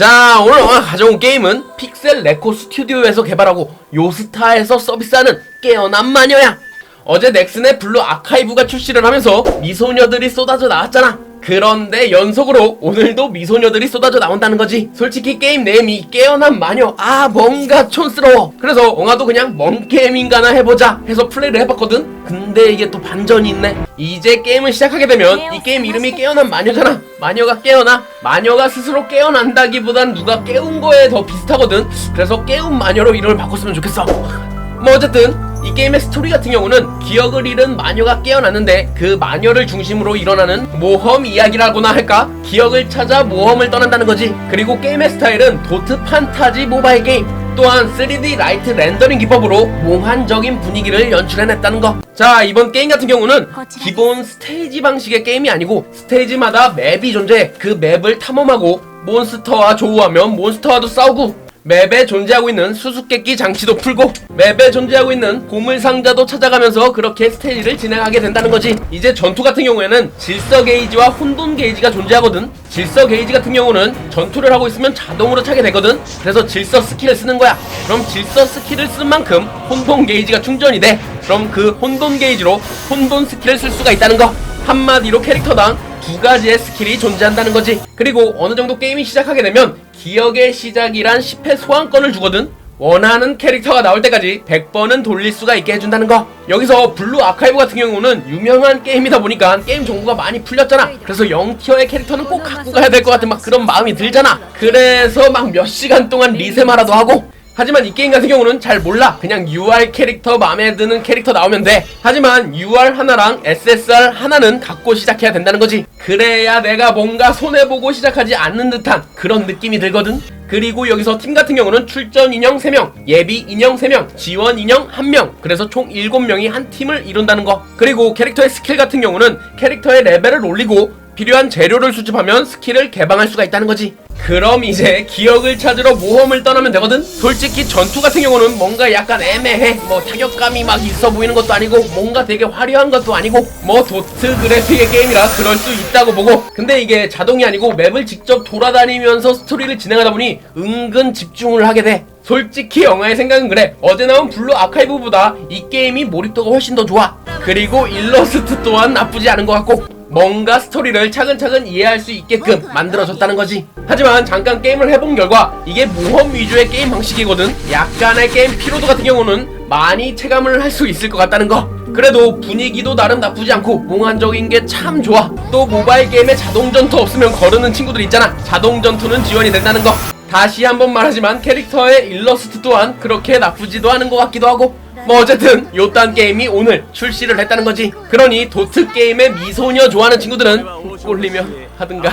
자 오늘 오늘 가져온 게임은 픽셀 레코 스튜디오에서 개발하고 요스타에서 서비스하는 깨어난 마녀야. 어제 넥슨의 블루 아카이브가 출시를 하면서 미소녀들이 쏟아져 나왔잖아 그런데 연속으로 오늘도 미소녀들이 쏟아져 나온다는 거지. 솔직히 게임 네임이 깨어난 마녀. 아 뭔가 촌스러워. 그래서 엉아도 그냥 뭔 게임인가나 해보자 해서 플레이를 해봤거든. 근데 이게 또 반전이 있네. 이제 게임을 시작하게 되면 이 게임 이름이 깨어난 마녀잖아. 마녀가 깨어나? 마녀가 스스로 깨어난다기보단 누가 깨운 거에 더 비슷하거든. 그래서 깨운 마녀로 이름을 바꿨으면 좋겠어. 뭐 어쨌든 이 게임의 스토리 같은 경우는 기억을 잃은 마녀가 깨어났는데 그 마녀를 중심으로 일어나는 모험 이야기라고나 할까? 기억을 찾아 모험을 떠난다는 거지. 그리고 게임의 스타일은 도트 판타지 모바일 게임. 또한 3D 라이트 렌더링 기법으로 몽환적인 분위기를 연출해냈다는 거. 자, 이번 게임 같은 경우는 기본 스테이지 방식의 게임이 아니고 스테이지마다 맵이 존재해 그 맵을 탐험하고 몬스터와 조우하면 몬스터와도 싸우고 맵에 존재하고 있는 수수께끼 장치도 풀고 맵에 존재하고 있는 보물 상자도 찾아가면서 그렇게 스테이지를 진행하게 된다는 거지. 이제 전투 같은 경우에는 질서 게이지와 혼돈 게이지가 존재하거든. 질서 게이지 같은 경우는 전투를 하고 있으면 자동으로 차게 되거든. 그래서 질서 스킬을 쓰는 거야. 그럼 질서 스킬을 쓴 만큼 혼돈 게이지가 충전이 돼. 그럼 그 혼돈 게이지로 혼돈 스킬을 쓸 수가 있다는 거. 한마디로 캐릭터당 두 가지의 스킬이 존재한다는 거지. 그리고 어느 정도 게임이 시작하게 되면 기억의 시작이란 10회 소환권을 주거든. 원하는 캐릭터가 나올 때까지 100번은 돌릴 수가 있게 해준다는 거. 여기서 블루 아카이브 같은 경우는 유명한 게임이다 보니까 게임 정보가 많이 풀렸잖아. 그래서 0티어의 캐릭터는 꼭 갖고 가야 될 것 같은 막 그런 마음이 들잖아. 그래서 막 몇 시간 동안 리세마라도 하고 하지만 이 게임 같은 경우는 잘 몰라. 그냥 UR 캐릭터 마음에 드는 캐릭터 나오면 돼. 하지만 UR 하나랑 SSR 하나는 갖고 시작해야 된다는 거지. 그래야 내가 뭔가 손해보고 시작하지 않는 듯한 그런 느낌이 들거든. 그리고 여기서 팀 같은 경우는 출전 인형 3명, 예비 인형 3명, 지원 인형 1명. 그래서 총 7명이 한 팀을 이룬다는 거. 그리고 캐릭터의 스킬 같은 경우는 캐릭터의 레벨을 올리고 필요한 재료를 수집하면 스킬을 개방할 수가 있다는 거지. 그럼 이제 기억을 찾으러 모험을 떠나면 되거든? 솔직히 전투 같은 경우는 뭔가 약간 애매해. 뭐 타격감이 막 있어 보이는 것도 아니고 뭔가 되게 화려한 것도 아니고 뭐 도트 그래픽의 게임이라 그럴 수 있다고 보고 근데 이게 자동이 아니고 맵을 직접 돌아다니면서 스토리를 진행하다 보니 은근 집중을 하게 돼. 솔직히 영화의 생각은 그래. 어제 나온 블루 아카이브보다 이 게임이 몰입도가 훨씬 더 좋아. 그리고 일러스트 또한 나쁘지 않은 것 같고 뭔가 스토리를 차근차근 이해할 수 있게끔 만들어졌다는 거지. 하지만 잠깐 게임을 해본 결과 이게 모험 위주의 게임 방식이거든. 약간의 게임 피로도 같은 경우는 많이 체감을 할 수 있을 것 같다는 거. 그래도 분위기도 나름 나쁘지 않고 몽환적인 게 참 좋아. 또 모바일 게임에 자동 전투 없으면 거르는 친구들 있잖아. 자동 전투는 지원이 된다는 거. 다시 한번 말하지만 캐릭터의 일러스트 또한 그렇게 나쁘지도 않은 것 같기도 하고 뭐 어쨌든 요딴 게임이 오늘 출시를 했다는 거지. 그러니 도트 게임의 미소녀 좋아하는 친구들은 꼴리며 하든가